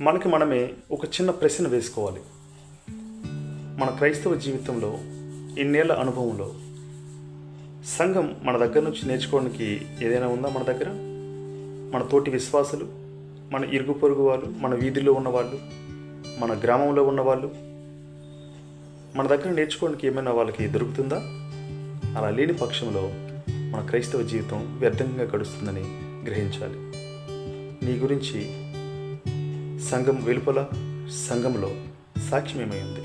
మనకి మనమే ఒక చిన్న ప్రశ్న వేసుకోవాలి. మన క్రైస్తవ జీవితంలో ఇన్నేళ్ళ అనుభవంలో సంఘం మన దగ్గర నుంచి నేర్చుకోవడానికి ఏదైనా ఉందా మన దగ్గర? మన తోటి విశ్వాసులు మన ఇరుగు పొరుగు వాళ్ళు మన వీధిలో ఉన్నవాళ్ళు మన గ్రామంలో ఉన్నవాళ్ళు మన దగ్గర నేర్చుకోవడానికి ఏమైనా వాళ్ళకి దొరుకుతుందా? అలా లేని పక్షంలో మన క్రైస్తవ జీవితం వ్యర్థంగా గడుస్తుందని గ్రహించాలి. నీ గురించి సంఘం వెలుపల సంఘంలో సాక్ష్యమేమై ఉంది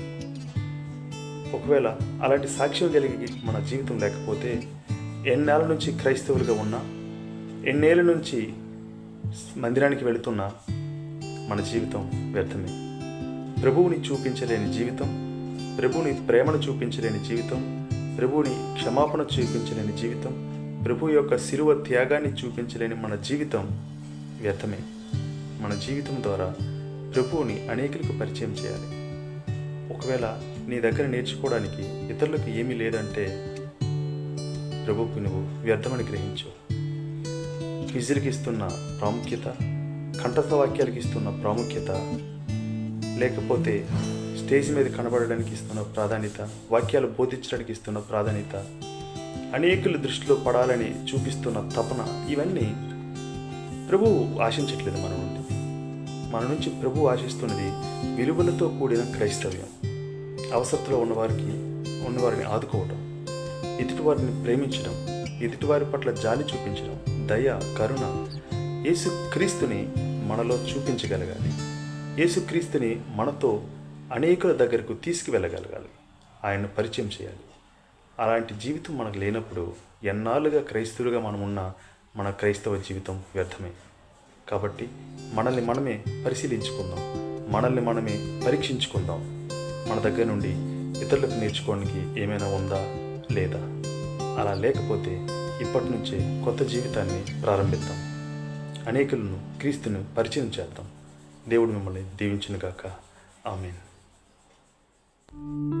ఒకవేళ అలాంటి సాక్ష్యం కలిగి మన జీవితం లేకపోతే ఎన్నేళ్ళ నుంచి క్రైస్తవులుగా ఉన్నా ఎన్నేళ్ళ నుంచి మందిరానికి వెళుతున్నా మన జీవితం వ్యర్థమే. ప్రభువుని చూపించలేని జీవితం ప్రభువుని ప్రేమను చూపించలేని జీవితం ప్రభువుని క్షమాపణ చూపించలేని జీవితం ప్రభు యొక్క శిలువ త్యాగాన్ని చూపించలేని మన జీవితం వ్యర్థమే. మన జీవితం ద్వారా ప్రభువుని అనేకులకు పరిచయం చేయాలి. ఒకవేళ నీ దగ్గర నేర్చుకోవడానికి ఇతరులకు ఏమీ లేదంటే ప్రభువుకు నువ్వు వ్యర్థమని గ్రహించు. ఫిజిల్కి ఇస్తున్న ప్రాముఖ్యత కంఠస్థ వాక్యాలకి ఇస్తున్న ప్రాముఖ్యత లేకపోతే స్టేజ్ మీద కనబడడానికి ఇస్తున్న ప్రాధాన్యత వాక్యాలు బోధించడానికి ఇస్తున్న ప్రాధాన్యత అనేకుల దృష్టిలో పడాలని చూపిస్తున్న తపన ఇవన్నీ ప్రభువు ఆశించట్లేదు మన నుండి. మన నుంచి ప్రభు ఆశిస్తున్నది విలువలతో కూడిన క్రైస్తవ్యం. అవసరతలో ఉన్నవారికి ఉన్నవారిని ఆదుకోవడం ఎదుటివారిని ప్రేమించడం ఎదుటివారి పట్ల జాలి చూపించడం దయ కరుణ యేసు క్రీస్తుని మనలో చూపించగలగాలి. యేసుక్రీస్తుని మనతో అనేకుల దగ్గరకు తీసుకువెళ్ళగలగాలి. ఆయన్ను పరిచయం చేయాలి. అలాంటి జీవితం మనకు లేనప్పుడు ఎన్నాళ్ళుగా క్రైస్తవులుగా మనం ఉన్న మన క్రైస్తవ జీవితం వ్యర్థమే. కాబట్టి మనల్ని మనమే పరిశీలించుకుందాం. మనల్ని మనమే పరీక్షించుకుందాం. మన దగ్గర నుండి ఇతరులకు నేర్చుకోవడానికి ఏమైనా ఉందా? లేదా? అలా లేకపోతే ఇప్పటి నుంచే కొత్త జీవితాన్ని ప్రారంభిద్దాం. అనేకులను క్రీస్తును పరిచయం చేద్దాం. దేవుడు మిమ్మల్ని దీవించునుగాక. ఆమెన్.